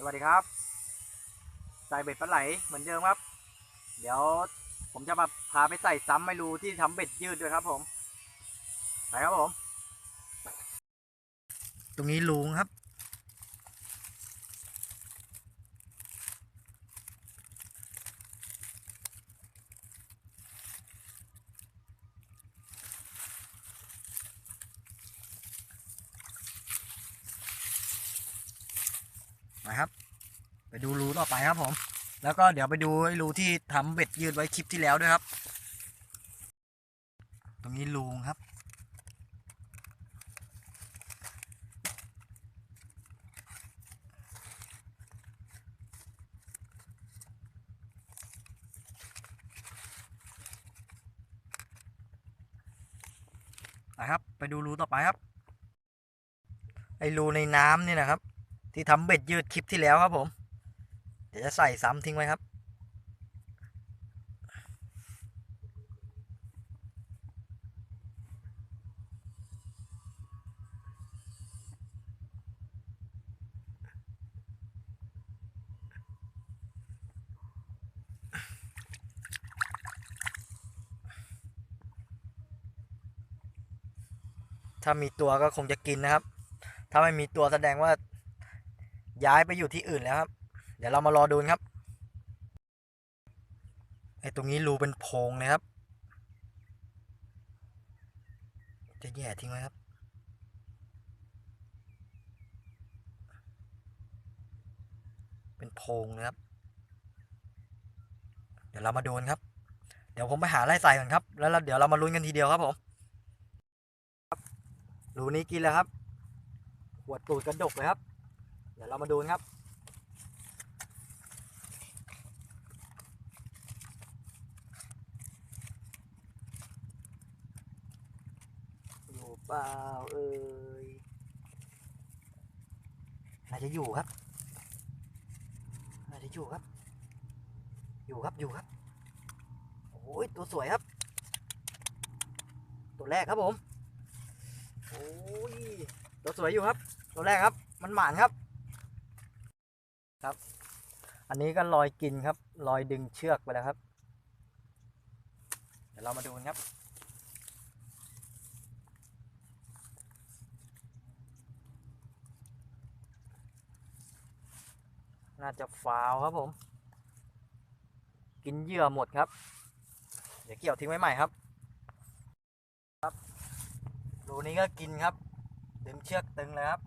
สวัสดีครับใส่เบ็ดปลาไหลเหมือนเดิมครับ เดี๋ยวผมจะมาพาไปใส่ซ้ำไม่รูที่ทำเบ็ดยืดด้วยครับผมไปครับผม ตรงนี้ลุงครับ นะครับ ไปดูรูต่อไปครับผม แล้วก็เดี๋ยวไปดูไอ้รูที่ทำเบ็ดยืดไว้คลิปที่แล้วด้วยครับ ตรงนี้รูครับ นะครับ ไปดูรูต่อไปครับไอ้รูในน้ำนี่นะครับ ที่ทำเบ็ดยืดคลิปที่แล้วครับผม เดี๋ยวจะใส่ซ้ำทิ้งไว้ครับ ถ้ามีตัวก็คงจะกินนะครับ ถ้าไม่มีตัวแสดงว่า ย้ายไปอยู่ที่อื่นแล้วครับ เดี๋ยวเรามารอดูกันครับไอ้ตรงนี้รูเป็นโพรงนะครับ จะแย่ทิ้งไว้ครับ เป็นโพงนะครับ เดี๋ยวเรามาดูนครับ เดี๋ยวผมไปหาไล่ใส่ก่อนครับ แล้วเดี๋ยวเรามาลุ้นกันทีเดียวครับผมรูนี้กินแล้วครับหัวตูดกระดกเลยครับ เดี๋ยวเรามาดูกันครับ อยู่เปล่าเอ่ยน่าจะอยู่ครับน่าจะอยู่ครับ อยู่ครับอยู่ครับโอ้ยตัวสวยครับ ตัวแรกครับผมโอ้ยตัวสวยอยู่ครับ ตัวแรกครับ มันหมานครับ ครับ อันนี้ก็ลอยกินครับลอยดึงเชือกไปแล้วครับ เดี๋ยวเรามาดูนครับน่าจะฟาวครับผม กินเหยื่อหมดครับ เดี๋ยวเกี่ยวทิ้งไว้ใหม่ครับ ครับรูนี้ก็กินครับ ดึงเชือกตึงเลยครับ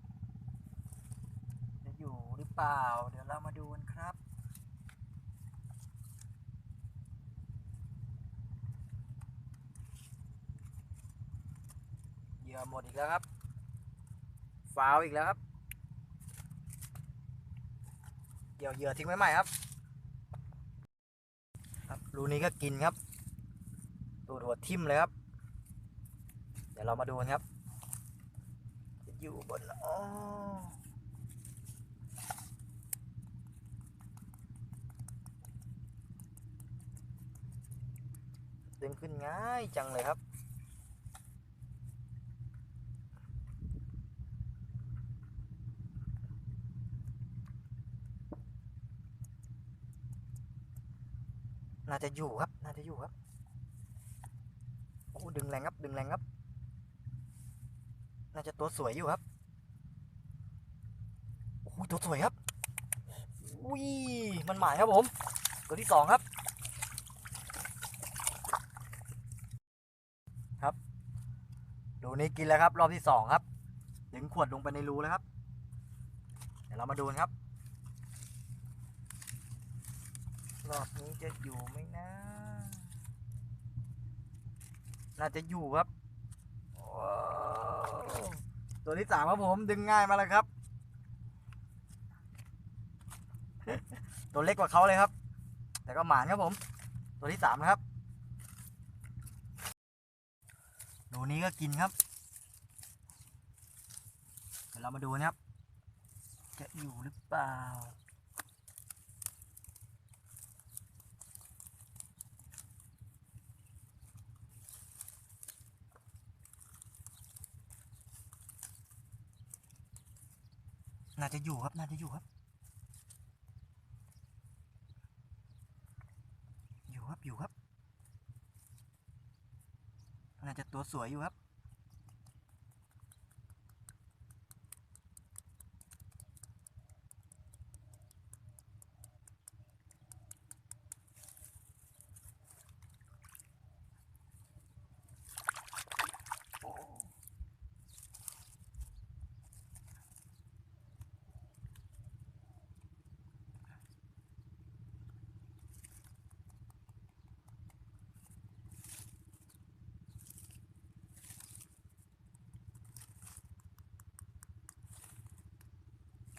เปล่า เดี๋ยวเรามาดูกันครับ เหยื่อหมดอีกแล้วครับฟาวอีกแล้วครับ เกี่ยวเหยื่อทิ้งไว้ใหม่ครับ ครับรูนี้ก็กินครับตูดหัวทิ่มเลยครับ เดี๋ยวเรามาดูกันครับ อยู่บนอ๋อ ดึงขึ้นง่ายจังเลยครับ น่าจะอยู่ครับ น่าจะอยู่ครับ โอ้ ดึงแรงครับ ดึงแรงครับ น่าจะตัวสวยอยู่ครับ โอ้ตัวสวยครับ อุ้ย มันหมายครับผม ตัวที่สองครับ รูนี้กินแล้วครับรอบที่สองครับ ดึงขวดลงไปในรูแล้วครับ เดี๋ยวเรามาดูนครับ รอบนี้จะอยู่ไหมนะ น่าจะอยู่ครับว้ตัวที่สามครับผมดึงง่ายมาแล้วครับ ตัวเล็กกว่าเขาเลยครับ แต่ก็หมานครับผม ตัวที่สามนะครับ หนูนี้ก็กินครับ เดี๋ยวเรามาดูนะครับ จะอยู่หรือเปล่า น่าจะอยู่ครับ น่าจะอยู่ครับ อยู่ครับ อยู่ครับ ตัวสวยอยู่ครับ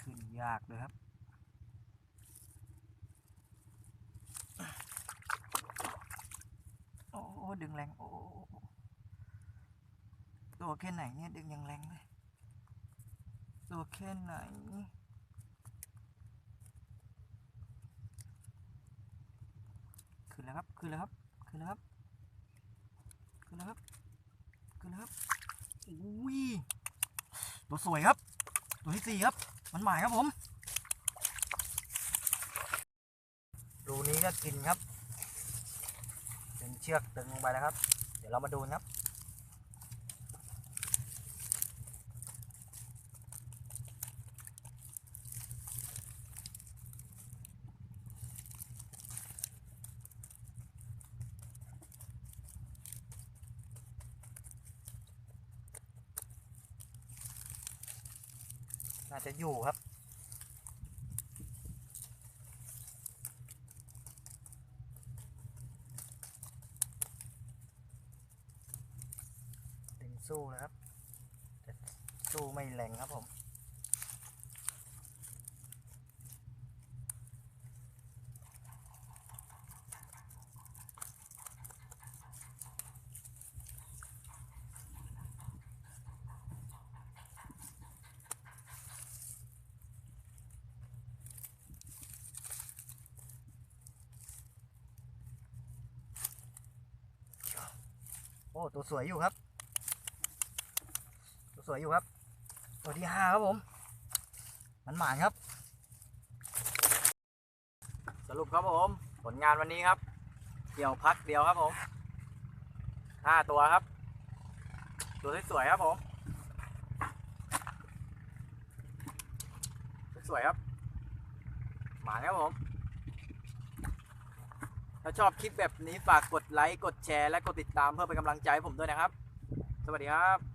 ขึ้น ยากเลยครับโอ้ดึงแรงโอ้ตัวแค่ไหนเนี่ยดึงยังแรงเลยตัวแค่ไหนขึ้นแล้วครับขึ้นแล้วครับขึ้นแล้วครับขึ้นแล้วครับขึ้นแล้วครับอุ้ยตัวสวยครับ ตัวที่สี่ครับ มันหมายครับผม รูนี้ก็กินครับ เป็นเชือกตึงลงไปแล้วครับ เดี๋ยวเรามาดูนะครับ น่าจะอยู่ครับ ดึงสู้นะครับแต่สู้ไม่แรงครับผม อ้ตัวสวยอยู่ครับ ตัวสวยอยู่ครับ ตัวที่ห้าครับผม มันหมานครับ สรุปครับผม ผลงานวันนี้ครับ เกี่ยวพักเดียวครับผมห้าตัวครับ ตัวสวยๆครับผม สวยครับ หมานครับผม ถ้าชอบคลิปแบบนี้ฝากกดไลค์ กดแชร์ และกดติดตามเพื่อเป็นกำลังใจให้ผมด้วยนะครับ สวัสดีครับ